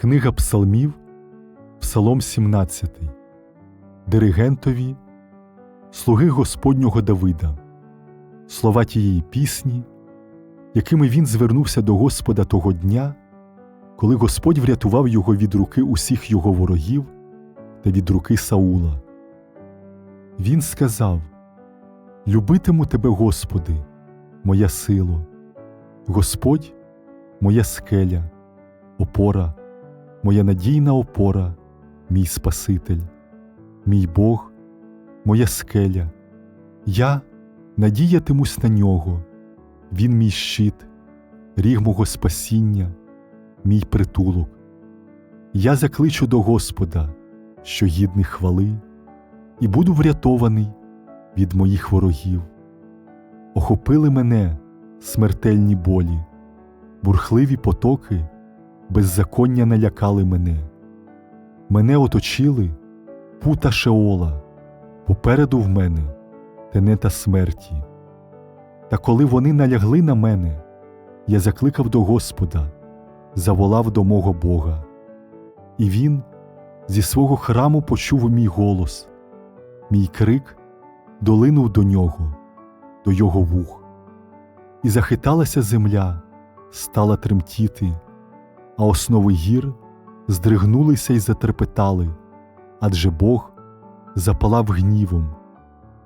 Книга Псалмів, Псалом 17, Диригентові, Слуги Господнього Давида, слова тієї пісні, якими він звернувся до Господа того дня, коли Господь врятував його від руки усіх його ворогів та від руки Саула. Він сказав: Любитиму тебе, Господи, моя сило, Господь, моя скеля, опора моя надійна опора, мій Спаситель, мій Бог, моя скеля. Я надіятимусь на нього, Він мій щит, ріг мого спасіння, мій притулок. Я закличу до Господа, що гідний хвали, і буду врятований від моїх ворогів. Охопили мене смертельні болі, бурхливі потоки беззаконня налякали мене. Мене оточили пута Шеола, попереду в мене тенета смерті. Та коли вони налягли на мене, я закликав до Господа, заволав до мого Бога. І він зі свого храму почув мій голос, мій крик долинув до нього, до його вух. І захиталася земля, стала тремтіти а основи гір здригнулися й затрепетали, адже Бог запалав гнівом,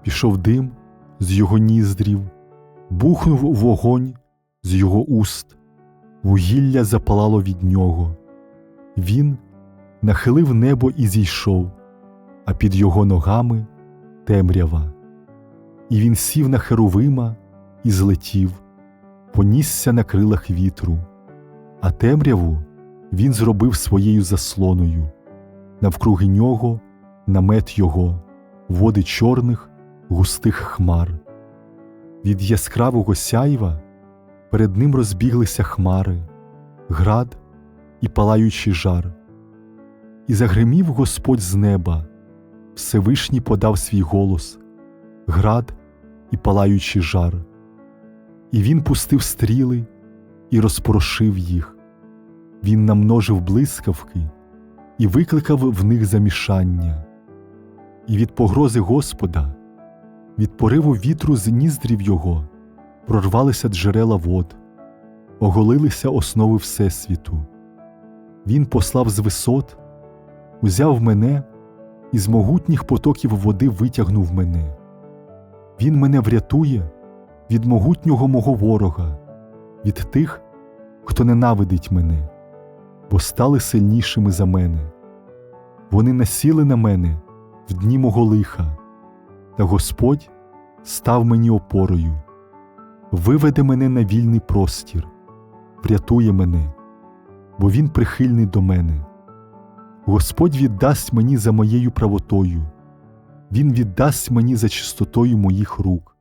пішов дим з його ніздрів, бухнув вогонь з його уст, вугілля запалало від нього. Він нахилив небо і зійшов, а під його ногами темрява. І він сів на херовима і злетів, понісся на крилах вітру а темряву він зробив своєю заслоною, навкруги нього намет його, води чорних, густих хмар. Від яскравого сяйва перед ним розбіглися хмари, град і палаючий жар. І загримів Господь з неба, Всевишній подав свій голос, град і палаючий жар. І він пустив стріли і розпорошив їх. Він намножив блискавки і викликав в них замішання, і від погрози Господа, від пориву вітру з ніздрів його, прорвалися джерела вод, оголилися основи Всесвіту. Він послав з висот, узяв мене і з могутніх потоків води витягнув мене. Він мене врятує від могутнього мого ворога від тих, хто ненавидить мене, бо стали сильнішими за мене. Вони насіли на мене в дні мого лиха, та Господь став мені опорою, виведе мене на вільний простір, врятує мене, бо Він прихильний до мене. Господь віддасть мені за моєю правотою, Він віддасть мені за чистотою моїх рук.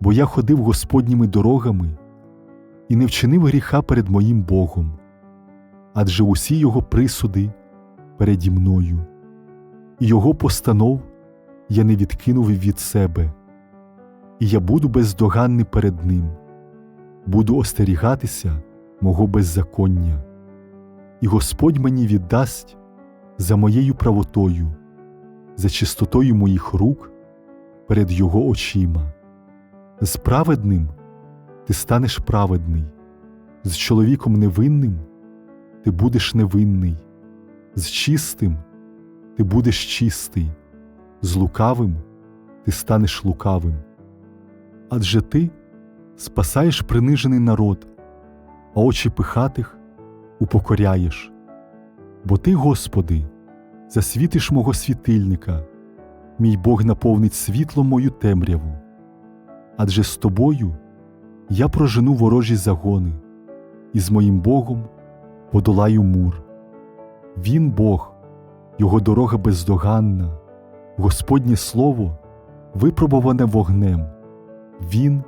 Бо я ходив Господніми дорогами і не вчинив гріха перед моїм Богом, адже усі його присуди переді мною, і його постанов я не відкинув від себе, і я буду бездоганний перед Ним, буду остерігатися мого беззаконня, і Господь мені віддасть за моєю правотою, за чистотою моїх рук перед Його очима. З праведним ти станеш праведний, з чоловіком невинним ти будеш невинний, з чистим ти будеш чистий, з лукавим ти станеш лукавим. Адже ти спасаєш принижений народ, а очі пихатих упокоряєш. Бо ти, Господи, засвітиш мого світильника, мій Бог наповнить світлом мою темряву, адже з тобою я прожену ворожі загони, і з моїм Богом подолаю мур. Він Бог, Його дорога бездоганна, Господнє Слово випробуване вогнем, Він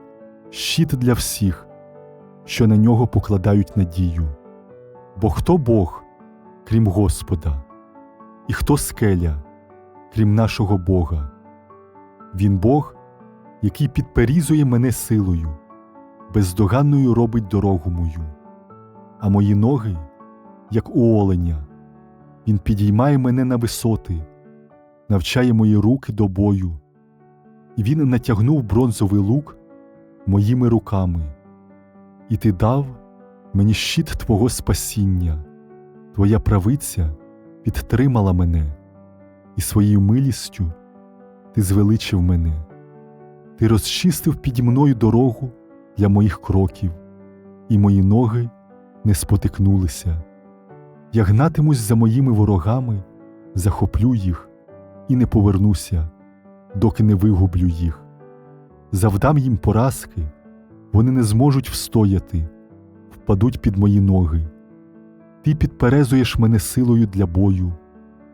щит для всіх, що на нього покладають надію. Бо хто Бог, крім Господа, і хто скеля, крім нашого Бога? Він Бог, який підперізує мене силою бездоганною робить дорогу мою, а мої ноги, як у оленя. Він підіймає мене на висоти, навчає мої руки до бою, і він натягнув бронзовий лук моїми руками, і ти дав мені щит Твого спасіння, Твоя правиця підтримала мене, і своєю милістю ти звеличив мене. Ти розчистив піді мною дорогу для моїх кроків, і мої ноги не спотикнулися. Я гнатимусь за моїми ворогами, захоплю їх і не повернуся, доки не вигублю їх. Завдам їм поразки, вони не зможуть встояти, впадуть під мої ноги. Ти підперезуєш мене силою для бою,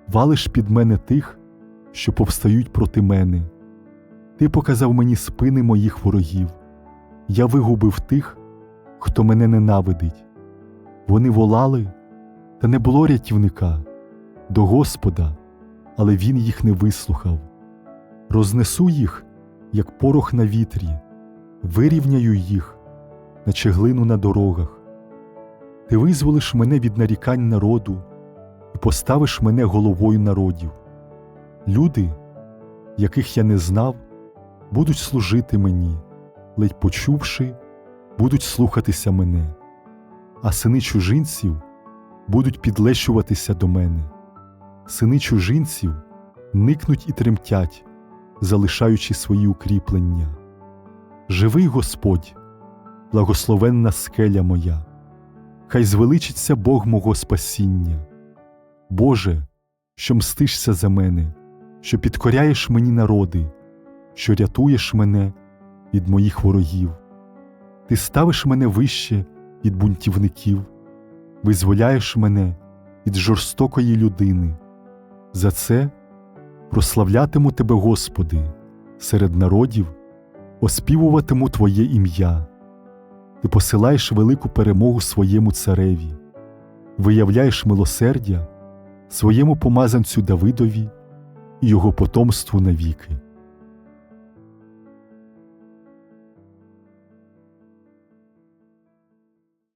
валиш під мене тих, що повстають проти мене. Ти показав мені спини моїх ворогів, я вигубив тих, хто мене ненавидить. Вони волали, та не було рятівника до Господа, але Він їх не вислухав. Рознесу їх, як порох на вітрі, вирівняю їх, наче глину на дорогах. Ти визволиш мене від нарікань народу і поставиш мене головою народів. Люди, яких я не знав, будуть служити мені, ледь почувши, будуть слухатися мене, а сини чужинців будуть підлещуватися до мене. Сини чужинців никнуть і тремтять, залишаючи свої укріплення. Живий Господь, благословенна скеля моя, хай звеличиться Бог мого спасіння. Боже, що мстишся за мене, що підкоряєш мені народи, що рятуєш мене від моїх ворогів. Ти ставиш мене вище від бунтівників, визволяєш мене від жорстокої людини. За це прославлятиму Тебе, Господи, серед народів, оспівуватиму Твоє ім'я. Ти посилаєш велику перемогу своєму цареві, виявляєш милосердя своєму помазанцю Давидові і його потомству навіки.